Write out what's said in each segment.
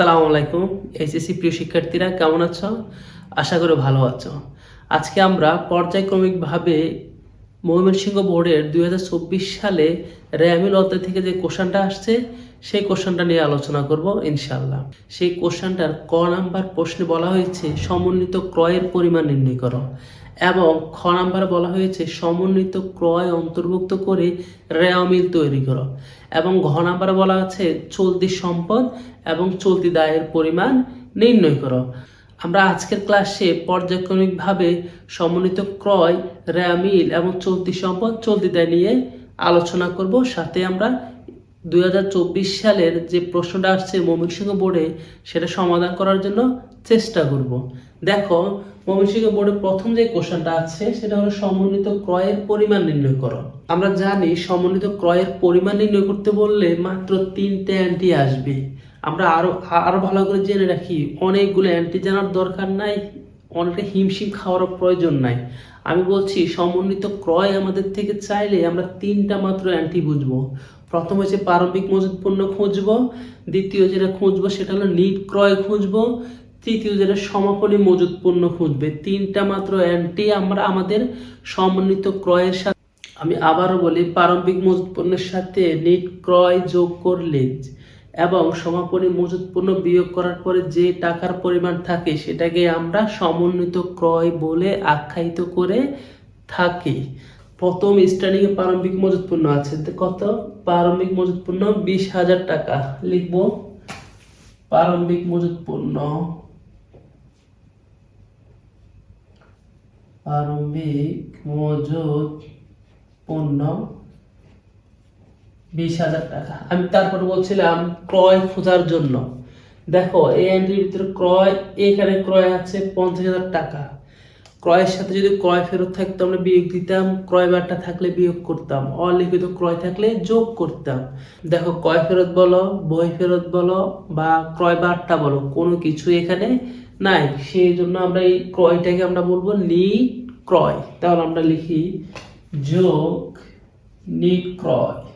আসসালামু আলাইকুম। এইচএসসি প্রিয় শিক্ষার্থীরা, কেমন আছো? আশা করি ভালো আছো। আজকে আমরা পর্যায়ক্রমিকভাবে ময়মনসিংহ বোর্ডের দুই হাজার চব্বিশ সালে র্যামিল অধ্যায় থেকে যে কোশ্চানটা আসছে, সেই কোশ্চানটা নিয়ে আলোচনা করব ইনশাল্লাহ সেই কোশ্চানটার ক নাম্বার প্রশ্নে বলা হয়েছে, সমন্বিত ক্রয়ের পরিমাণ নির্ণয় করো এবং খ নাম্বারে বলা হয়েছে, সমন্বিত ক্রয় অন্তর্ভুক্ত করে রেয়ামিল তৈরি করো এবং ঘ নাম্বারে বলা আছে, চলতি সম্পদ এবং চলতি দায়ের পরিমাণ নির্ণয় করো। আমরা আজকের ক্লাসে পর্যায়ক্রমিকভাবে সমন্বিত ক্রয় র্যামিল এবং চলতি সম্পদ চলতি দায় নিয়ে আলোচনা করব। সাথে আমরা দুই হাজার চব্বিশ সালের যে প্রশ্নটা আসছে ময়মনসিংহ বোর্ডে, সেটা সমাধান করার জন্য চেষ্টা করব। দেখো ময়মনসিংহ বোর্ডে প্রথম যে কোশ্চেনটা আছে, সেটা হলো সমন্বিত ক্রয়ের পরিমাণ নির্ণয় করো। আমরা জানি সমন্বিত ক্রয়ের পরিমাণ নির্ণয় করতে বললে মাত্র তিনটে অ্যান্টি আসবে। আমরা আরও আরও ভালো করে জেনে রাখি, অনেকগুলো অ্যান্টি জানার দরকার নাই, অনেকটা হিমশিম খাওয়ারও প্রয়োজন নাই। আমি বলছি, সমন্বিত ক্রয় আমাদের থেকে চাইলে আমরা তিনটা মাত্র অ্যান্টি বুঝব। প্রথম হচ্ছে প্রারম্ভিক মজুত পণ্য খুঁজবো, দ্বিতীয় যেটা খুঁজবো সেটা হলো নিট ক্রয় খুঁজবো, তৃতীয় যেটা সমাপনী মজুত পণ্য খুঁজবে। তিনটা মাত্র অ্যান্টি আমরা আমাদের সমন্বিত ক্রয়ের সাথে আমি আবারও বলি, প্রারম্ভিক মজুত পণ্যের সাথে নিট ক্রয় যোগ করলে এবং সমাপনী মজুত পণ্য বিয়োগ করার পরে যে টাকার পরিমাণ থাকে সেটাকে আমরা সমন্বিত ক্রয় বলে আখ্যায়িত করে থাকি। প্রথম স্টার্টিং এ প্রারম্ভিক মজুত পণ্য আছে কত? প্রারম্ভিক মজুত পণ্য বিশ হাজার টাকা। লিখব। প্রারম্ভিক মজুত পণ্য প্রারম্ভিক মজুত পণ্য বিশ হাজার টাকা। আমি তারপরে বলছিলাম, ক্রয় খোঁজার জন্য। দেখো, এই এন্ট্রির ভিতরে ক্রয়, এখানে ক্রয় আছে পঞ্চাশ হাজার টাকা। ক্রয়ের সাথে যদি ক্রয় ফেরত থাকতো, আমরা বিয়োগ দিতাম। ক্রয় বারটা থাকলে বিয়োগ করতাম। অলিখিত ক্রয় থাকলে যোগ করতাম। দেখো, ক্রয় ফেরত বলো, বই ফেরত বলো, বা ক্রয় বারটা বলো, কোনো কিছু এখানে নাই। সেই জন্য আমরা এই ক্রয়টাকে আমরা বলব নিট ক্রয়। তাহলে আমরা লিখি যোগ নিট ক্রয়।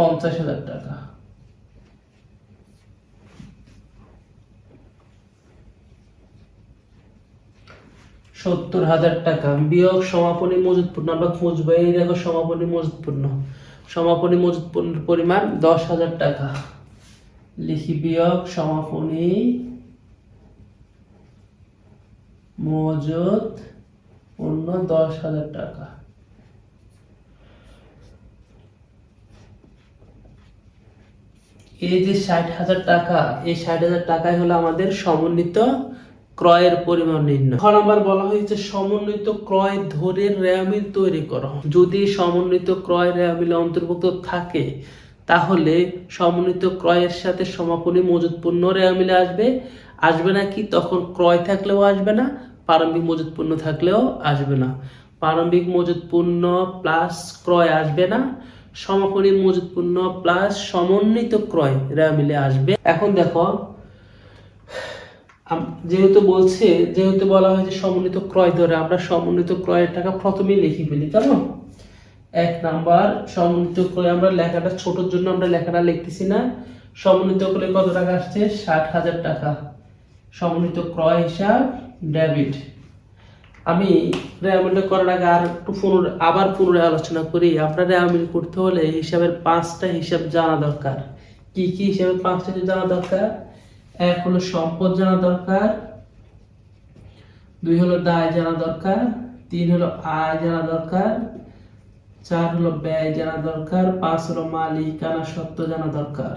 পঞ্চাশ হাজার টাকা। সত্তর হাজার টাকা। বিয়োগ সমাপনী মজুত পণ্য আমরা খুঁজবো এই দেখো সমাপনী মজুত পণ্য সমাপনী মজুত পণ্যের পরিমাণ দশ হাজার টাকা। লিখি বিয়োগ সমাপনী মজুত পণ্য দশ হাজার টাকা। এই যে ষাট হাজার টাকা, এই ষাট হাজার টাকাই হলো আমাদের সমন্বিত ক্রয়ের পরিমাণ নির্ণয়। খ নাম্বার বলা হয়েছে, সমন্বিত ক্রয় ধরে রেয়ামিল তৈরি করো। যদি সমন্বিত ক্রয় রেয়ামিলে অন্তর্ভুক্ত থাকে, তাহলে সমন্বিত ক্রয়ের সাথে সমাপনী মজুত পণ্য রেয়ামিলে আসবে। আসবে না কি? তখন ক্রয় থাকলেও আসবে না, প্রারম্ভিক মজুত পণ্য থাকলেও আসবে না। প্রারম্ভিক মজুত পণ্য প্লাস ক্রয় আসবে না। সমাপনী মজুত পণ্য প্লাস সমন্বিত ক্রয়। রেয়া মিলে আসবে। এখন দেখো যেহেতু বলছে, যেহেতু বলা হয়েছে সমন্বিত ক্রয় ধরে, আমরা সমন্বিত ক্রয়ের টাকা প্রথমেই লিখে ফেলি কেমন এক নাম্বার, সমন্বিত ক্রয় আমরা লেখাটা ছোটোর জন্য আমরা লেখাটা লিখতেছি না। সমন্বিত ক্রয় কত টাকা আসছে? ষাট হাজার টাকা। সমন্বিত ক্রয় হিসাব ডেবিট আমি রেয়ামিলটা করার আগে আর একটু পুনরায় আবার পুনরায় আলোচনা করি। আপনার রেয়ামিল করতে হলে হিসাবের পাঁচটা হিসাব জানা দরকার। কি কি হিসাবের পাঁচটা হিসাব জানা দরকার? এক হলো সম্পদ জানা দরকার। দুই হলো দায় জানা দরকার। তিন হলো আয় জানা দরকার। চার হলো ব্যয় জানা দরকার। পাঁচ হলো মালিকানা সত্য জানা দরকার।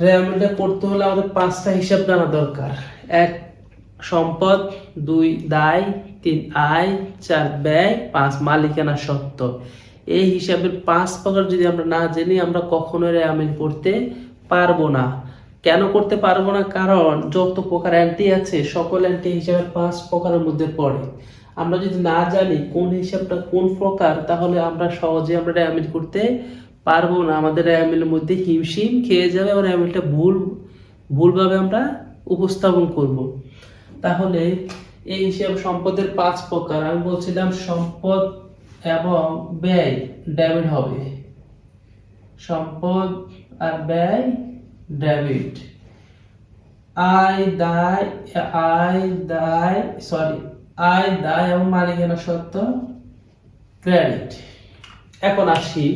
রেয়ামিলটা করতে হলে আমাদের পাঁচটা হিসাব জানা দরকার। এক সম্পদ, দুই দায়, তিন আয়, চার ব্যয়, পাঁচ মালিকানা সত্ত্ব এই হিসাবের পাঁচ প্রকার যদি আমরা না জেনে আমরা কখনোই রেয়ামিল করতে পারব না। কেন করতে পারব না? কারণ যত প্রকার অ্যান্টি আছে, সকল অ্যান্টি হিসাবের পাঁচ প্রকারের মধ্যে পড়ে। আমরা যদি না জানি কোন হিসাবটা কোন প্রকার, তাহলে আমরা সহজে আমরা রেয়ামিল করতে পারব না। আমাদের রেয়ামিলের মধ্যে হিমশিম খেয়ে যাবে এবং রেয়ামিলটা ভুল, ভুলভাবে আমরা উপস্থাপন করব। তাহলে এই হিসাব সম্পদের পাঁচ প্রকার। আমি বলছিলাম সম্পদ এবং ব্যয়, ডেবিট হবে। সম্পদ আর ব্যয়, ডেবিট। আয়, দায় আয়, দায় সরি আয়, দায় এবং মালিকানা সত্ত্ব ক্রেডিট। এখন আসি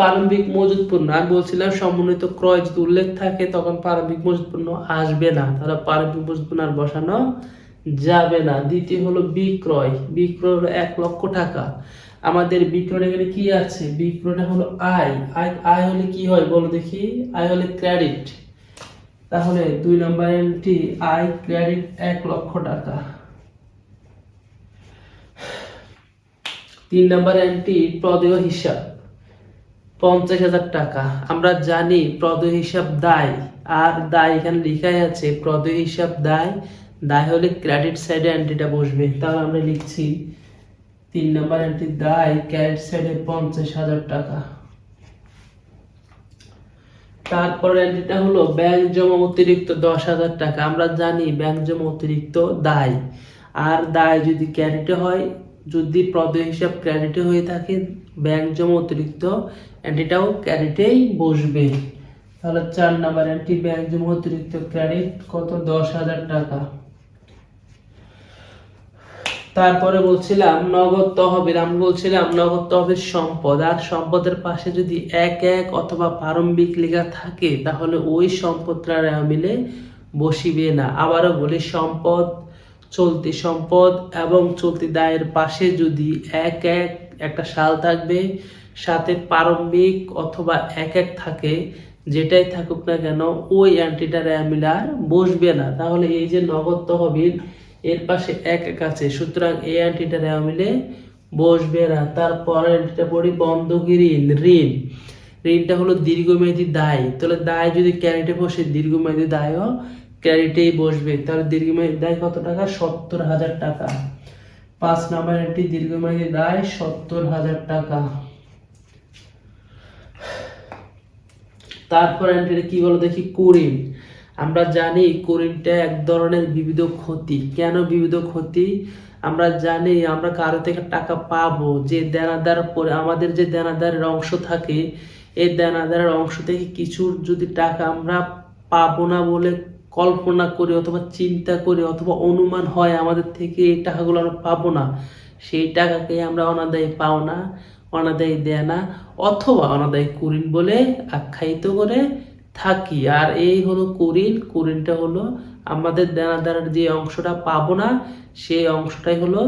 প্রারম্ভিক মজুদ পণ্য। আমি বলছিলাম, সমন্বিত ক্রয় যদি উল্লেখ থাকে, তখন প্রারম্ভিক মজুদ পণ্য আসবে না। তাহলে প্রারম্ভিক মজুদ পণ্য আর বসানো যাবে না। দ্বিতীয় হলো বিক্রয়। বিক্রয় হলো এক লক্ষ টাকা। আমাদের বিক্রয় এখানে কি আছে? বিক্রয়টা হলো আয়। আয় আয় হলে কি হয় বলো দেখি? আয় হলে ক্রেডিট। তাহলে দুই নম্বর এন্ট্রি, আয়, ক্রেডিট এক লক্ষ টাকা। তিন নম্বর এন্ট্রি, প্রদেয় হিসাব। পঞ্চাশ হাজার টাকা। আমরা জানি প্রদেয় হিসাব দায়, আর দায় এখানে লেখাই আছে, প্রদেয় হিসাব দায়। দায় হলে ক্রেডিট সাইডে এন্ট্রিটা বসবে। তাহলে আমরা লিখছি তিন নম্বর এন্ট্রি দায় ক্রেডিট সাইডে পঞ্চাশ হাজার টাকা। তারপর এন্ট্রিটা হলো ব্যাংক জমা অতিরিক্ত দশ হাজার টাকা। আমরা জানি ব্যাংক জমা অতিরিক্ত দায়। আর দায় যদি ক্রেডিটে হয়, যদি প্রদেয় হিসাব ক্রেডিটে হয়ে থাকে ব্যাংক জমা অতিরিক্ত এন্ট্রিটাও ক্রেডিটেই বসবে। তাহলে চার নাম্বার এন্ট্রি ব্যাংক জমা অতিরিক্ত ক্রেডিট কত? দশ হাজার টাকা। তারপরে বলছিলাম নগদ তহবিল। আমি বলছিলাম নগদ তহবিল সম্পদ। আর সম্পদের পাশে যদি এক এক অথবা প্রারম্ভিক লেখা থাকে, তাহলে ওই সম্পদটা মিলে বসিবে না। আবারও বলি, সম্পদ, চলতি সম্পদ এবং চলতি দায়ের পাশে যদি এক এক একটা সাল থাকবে, সাথে প্রারম্ভিক অথবা এক এক থাকে, যেটাই থাকুক না কেন, ওই অ্যান্টিটা র্যামিল আর বসবে না। তাহলে এই যে নগদ তহবিল, এর পাশে এক এক আছে। সুতরাং এই অ্যান্টিটা র্যামিলে বসবে না। তারপর অ্যান্টিটা পড়ি বন্ধকি ঋণ ঋণ। ঋণটা হলো দীর্ঘমেয়াদী দায়। তাহলে দায় যদি ক্যারিটে বসে, দীর্ঘমেয়াদী দায়ও ক্যারিটেই বসবে। তাহলে দীর্ঘমেয়াদী দায় কত টাকা? সত্তর হাজার টাকা। পাঁচ নাম্বার একটি দীর্ঘমেয়াদী দায় সত্তর হাজার টাকা। তারপর এন্ট্রি কি বলো দেখি কুরিন আমরা জানি কুরিনটা এক ধরনের বিবিধ ক্ষতি। কেন বিবিধ ক্ষতি? আমরা জানি আমরা কারও থেকে টাকা পাবো। যে দেনাদার পরে, আমাদের যে দেনাদারের অংশ থাকে এই দেনাদারের অংশ থেকে কিছু যদি টাকা আমরা পাবো না বলে কল্পনা করি অথবা চিন্তা করি অথবা অনুমান হয় আমাদের থেকে এই টাকাগুলো আমরা পাবো না। সেই টাকাকে আমরা অনাদায়ী পাওনা অনাদায়ী দেনা অথবা অনাদায়ী কুরিন বলে আখ্যায়িত করে থাকি। আর এই হলো কুরিন। কুরিনটা হলো আমাদের দেনাদারের যে অংশটা পাবো না, সেই অংশটাই হলো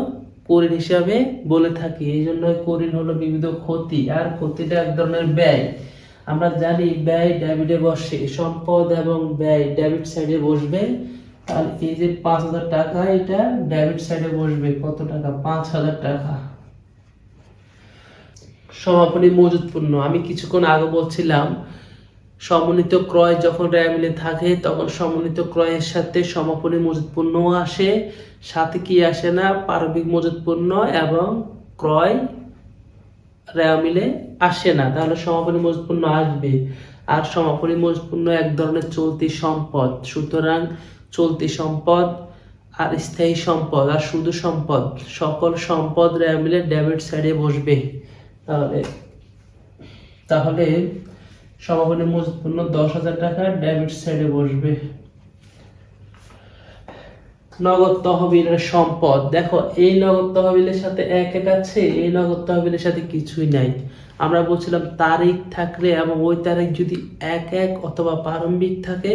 কুরিন হিসাবে বলে থাকি। এই জন্য করিন হলো বিবিধ ক্ষতি। আর ক্ষতিটা এক ধরনের ব্যয়। আমরা জানি ব্যয় ডেবিটে বসে, সম্পদ এবং ব্যয় ডেবিট সাইডে বসবে। আর এই যে পাঁচ হাজার টাকা, এটা ডেবিট সাইডে বসবে। কত টাকা? পাঁচ হাজার টাকা। সমাপনী মজুদ পণ্য। আমি কিছুক্ষণ আগে বলছিলাম, সমন্বিত ক্রয় যখন র্যামিলে থাকে, তখন সমন্বিত ক্রয়ের সাথে সমাপনী মজুদ পণ্য আসে, সাথে কি আসে না? পারবিক মজুদ পণ্য এবং ক্রয় র্যামিলে আসে না, তাহলে সমাপনী মজপূর্ণ আসবে। আর সমাপনী মজপূর্ণ এক ধরনের চলতি সম্পদ। সুতরাং চলতি সম্পদ আর স্থায়ী সম্পদ আর শুধু সম্পদ, সকল সম্পদ র্যামিলে ডেবিট সাইডে বসবে। তাহলে তাহলে সমাপনী মজপূর্ণ দশ হাজার টাকা ডেবিট সাইডে বসবে। নগদ তহবিলের সম্পদ। দেখো, এই নগদ তহবিলের সাথে এক এক আছে, এই নগদ তহবিলের সাথে কিছুই নাই। আমরা বলছিলাম তারিখ থাকলে এবং ওই তারিখ যদি এক এক অথবা প্রারম্ভিক থাকে,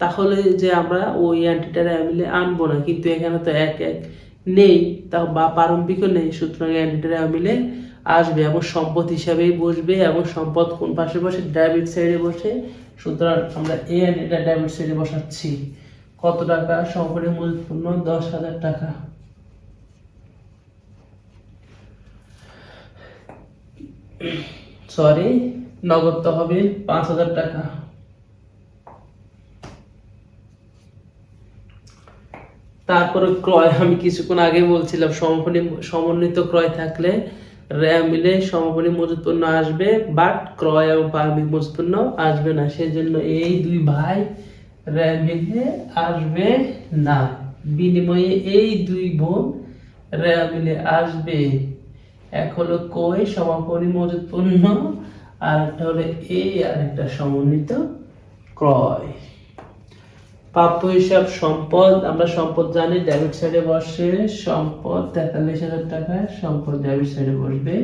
তাহলে যে আমরা ওই অ্যান্টিটার মিলে আনব না। কিন্তু এখানে তো এক এক নেই, তা বা প্রারম্ভিকও নেই, সুতরাং অ্যান্টিটার মিলে আসবে এবং সম্পদ হিসাবেই বসবে এবং সম্পদ কোন পাশে বসে? ডেবিট সাইডে বসে। সুতরাং আমরা এ অ্যান্টিটা ডেবিট সাইডে বসাচ্ছি। কত টাকা? সম্পদের মূল পূর্ণ দশ হাজার টাকা। সরি নগদ তহবিল পাঁচ হাজার টাকা। তারপরে ক্রয়, আমি কিছুক্ষণ আগে বলছিলাম সমাপনী সমন্বিত ক্রয় থাকলে মিলে সমাপনী মজুত আসবে বাট ক্রয় এবং প্রারম্ভিক মজুত পণ্য আসবে না। সেজন্য এই দুই ভাই আসবে না। বিনিময়ে এই দুই বোন আসবে। এক হলো কই, সমাপনী আর একটা হলো এ, আর একটা সমন্বিত ক্রয়। প্রাপ্য হিসাব সম্পদ, আমরা সম্পদ জানি ডেবিট সাইডে বসে সম্পদ, তেতাল্লিশ হাজার টাকায় সম্পদ ডেবিট সাইডে বসবে।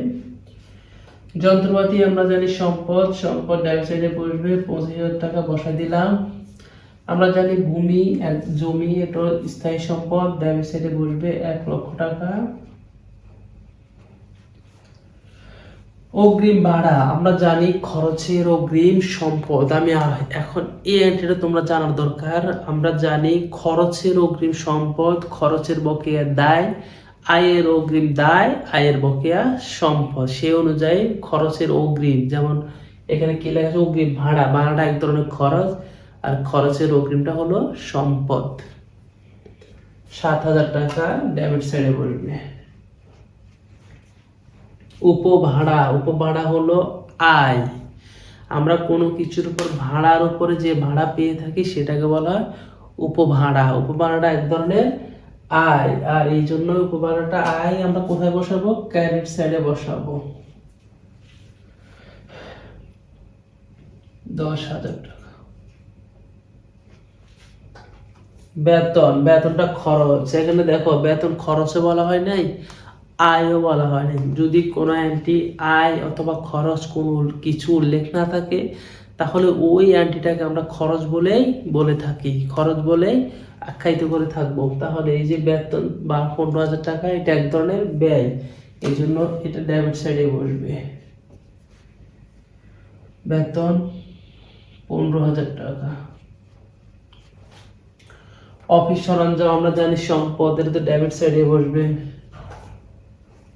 যন্ত্রপাতি আমরা জানি সম্পদ সম্পদ ডেবিট সাইডে বসবে, পঁচিশ হাজার টাকা বসা দিলাম। আমরা জানি ভূমি জমি এটা স্থায়ী সম্পদ ডেবিট সাইডে বসবে এক লক্ষ টাকা। অগ্রিম ভাড়া, আমরা জানি খরচের অগ্রিম সম্পদ। আমি এখন এই এন্ট্রিটা তোমরা জানার দরকার। আমরা জানি খরচের অগ্রিম সম্পদ, খরচের বকেয়া দায়, আয়ের অগ্রিম দায়, আয়ের বকেয়া সম্পদ। সে অনুযায়ী খরচের অগ্রিম, যেমন এখানে কি লেখা আছে? অগ্রিম ভাড়া। ভাড়াটা এক ধরনের খরচ। আর খরচের অগ্রিমটা হলো সম্পদ। সাত হাজার টাকা ডেবিট সাইডে বলবে উপভাড়া উপভাড়া হলো আয়। আমরা কোনো কিছুর উপর ভাড়ার উপরে যে ভাড়া পেয়ে থাকি সেটাকে বলা হয় উপভাড়া। উপভাড়াটা এক ধরনের আয়। আর এই জন্য উপভাড়াটা আয় আমরা কোথায় বসাবো? ক্রেডিট সাইডে বসাবো। দশ হাজার টাকা। বেতন, বেতনটা খরচ। এখানে দেখো, বেতন খরচে বলা হয় নাই, আয়ও বলা হয় নাই। যদি কোনো অ্যান্টি আয় অথবা খরচ কোনো কিছু উল্লেখ না থাকে, তাহলে ওই অ্যান্টিটাকে আমরা খরচ বলেই বলে থাকি। খরচ বলেই আখ্যায়িত করে থাকব। তাহলে এই যে বেতন বা পনেরো হাজার টাকা, এটা এক ধরনের ব্যয়। এই জন্য এটা ডেবিট সাইডে বসবে। বেতন পনেরো হাজার টাকা। অফিস সরঞ্জাম, আমরা জানি সম্পদ, এটা তো ডেবিট সাইডে বসবে।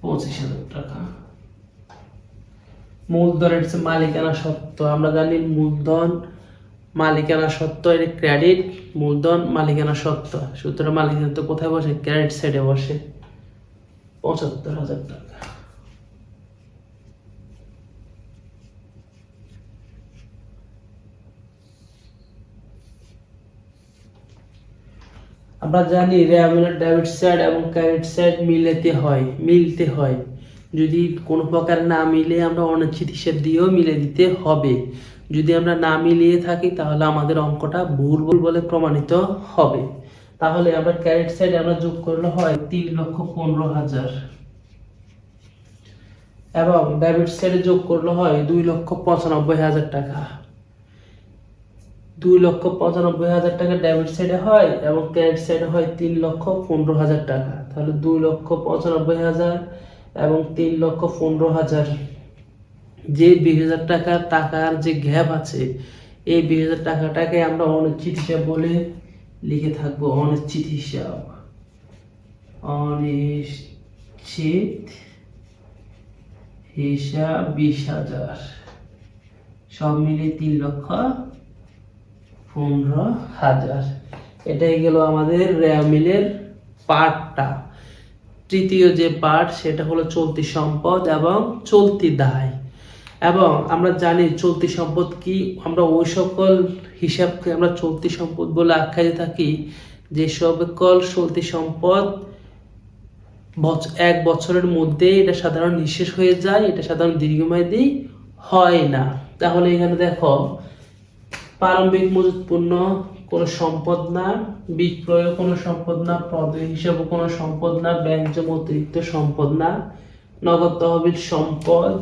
পঁচিশ হাজার টাকা। মূলধন এটা হচ্ছে মালিকানা সত্ত্ব, আমরা জানি মূলধন, মালিকানা সত্ত্ব এটা ক্রেডিট মূলধন, মালিকানা সত্ত্ব। সুতরাং মালিকানা তো কোথায় বসে? ক্রেডিট সাইডে বসে। পঁচাত্তর হাজার টাকা। আমরা জানি রেয়ামিনার ডেবিট সাইড এবং ক্রেডিট সাইড মিলাতে হয়, মিলতে হয়। যদি কোনো প্রকার না মিলে, আমরা অনিশ্চিত হিসেব দিয়েও মিলে দিতে হবে। যদি আমরা না মিলিয়ে থাকি, তাহলে আমাদের অঙ্কটা ভুল ভুল বলে প্রমাণিত হবে। তাহলে আমরা ক্রেডিট সাইড আমরা যোগ করলে হয় তিন লক্ষ পনেরো হাজার। এবং ডেবিট সাইডে যোগ করলে হয় দুই লক্ষ পঁচানব্বই হাজার টাকা। দুই লক্ষ পঁচানব্বই হাজার টাকা ডেবিট সাইডে হয় এবং ক্রেডিট সাইডে হয় তিন লক্ষ পনেরো হাজার টাকা। তাহলে দুই লক্ষ পঁচানব্বই হাজার এবং তিন লক্ষ পনেরো হাজার। যে বিশ হাজার টাকার টাকার যে গ্যাপ আছে, এই বিশ হাজার টাকাটাকে আমরা অনিশ্চিত হিসাব বলে লিখে থাকব। অনিশ্চিত হিসাব। অনিশ্চিত হিসাব বিশ হাজার। সব মিলিয়ে তিন লক্ষ পনেরো হাজার। এটাই গেল আমাদের রেয়ামিলের পার্টটা। তৃতীয় যে পার্ট, সেটা হলো চলতি সম্পদ এবং চলতি দায়। এবং আমরা জানি চলতি সম্পদ কি, আমরা ওই সকল হিসাবকে আমরা চলতি সম্পদ বলে আখ্যায়িত থাকি। যে সকল চলতি সম্পদ এক বছরের মধ্যে এটা সাধারণ নিঃশেষ হয়ে যায়, এটা সাধারণ দীর্ঘমেয়াদী হয় না। তাহলে এখানে দেখো প্রারম্ভিক মজুত পণ্য কোনো সম্পদ না, বিক্রয় কোনো সম্পদ না, প্রদেয় হিসাবে কোনো সম্পদ না ব্যাংক জমা অতিরিক্ত সম্পদ না, নগদ তহবিল সম্পদ,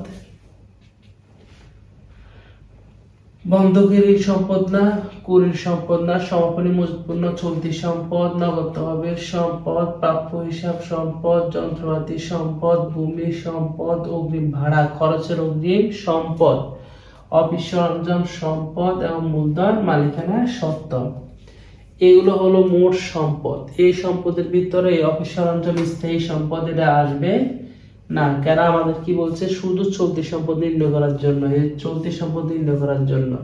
বন্ধকের সম্পদ না, কুরির সম্পদ না, সমাপনী মজুত পণ্য চলতি সম্পদ, নগদ তহবিল সম্পদ, প্রাপ্য হিসাব সম্পদ, যন্ত্রপাতি সম্পদ, ভূমি সম্পদ, অগ্রিম ভাড়া, খরচের অগ্রিম সম্পদ। অফিস সরঞ্জাম সম্পদ এবং মূলধন মালিকানা সত্ত্ব এগুলো হলো মোট সম্পদ। এই সম্পদের ভিতরে সরঞ্জাম স্থায়ী সম্পদ এটা আসবে? না। কেন? আমাদের কি বলছে? শুধু চলতি সম্পদ নির্ণয় করার জন্য, এই চলতি সম্পদ নির্ণয় করার জন্য।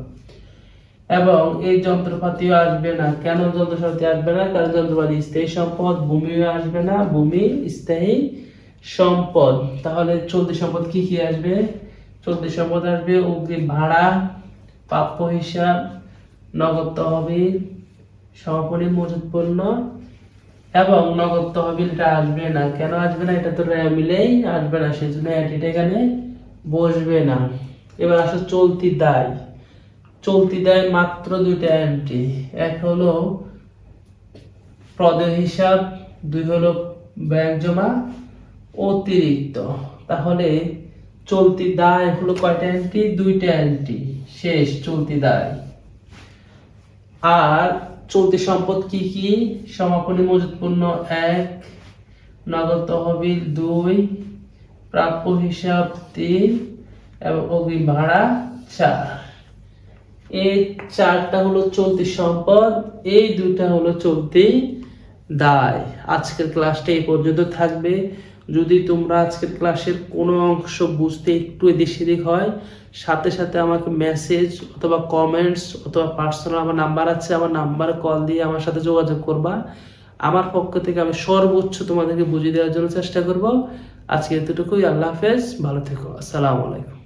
এবং এই যন্ত্রপাতিও আসবে না। কেন যন্ত্রপাতি আসবে না? কারণ যন্ত্রপাতি স্থায়ী সম্পদ, ভূমিও আসবে না। ভূমি স্থায়ী সম্পদ। তাহলে চলতি সম্পদ কি কি আসবে? চলতি সম্পদ আসবে, অগ্রিম ভাড়া, প্রাপ্য হিসাব, নগদ তহবিল সমাপনী মজুত পণ্য এবং নগদ তহবিলটা আসবে না। কেন আসবে না? এটা তো মিলেই আসবে না সেই জন্য এটা এখানে বসবে না। এবার আসো চলতি দায়। চলতি দায় মাত্র দুইটা এন্ট্রি এক হলো প্রদেয় হিসাব, দুই হলো ব্যাংক জমা, অতিরিক্ত। তাহলে চলতি দায় হলো কয়টা এন্ট্রি দুইটা এন্ট্রি শেষ, চলতি দায়। আর চলতি সম্পদ কি কি? সমাপনী মজুত পণ্য এক, নগদ তহবিল দুই, প্রাপ্য হিসাব তিন এবং অগ্রিম ভাড়া চার। এই চারটা হলো চলতি সম্পদ, এই দুইটা হলো চলতি দায়। আজকের ক্লাসটা এই পর্যন্ত থাকবে। যদি তোমরা আজকের ক্লাসের কোনো অংশ বুঝতে একটু এদিক সেদিক হয়, সাথে সাথে আমাকে মেসেজ অথবা কমেন্টস অথবা পার্সোনাল আমার নাম্বার আছে, আমার নাম্বার কল দিয়ে আমার সাথে যোগাযোগ করবা। আমার পক্ষ থেকে আমি সর্বোচ্চ তোমাদেরকে বুঝিয়ে দেওয়ার জন্য চেষ্টা করব। আজকে এতটুকুই, আল্লাহ হাফেজ, ভালো থেকো, আসসালামু আলাইকুম।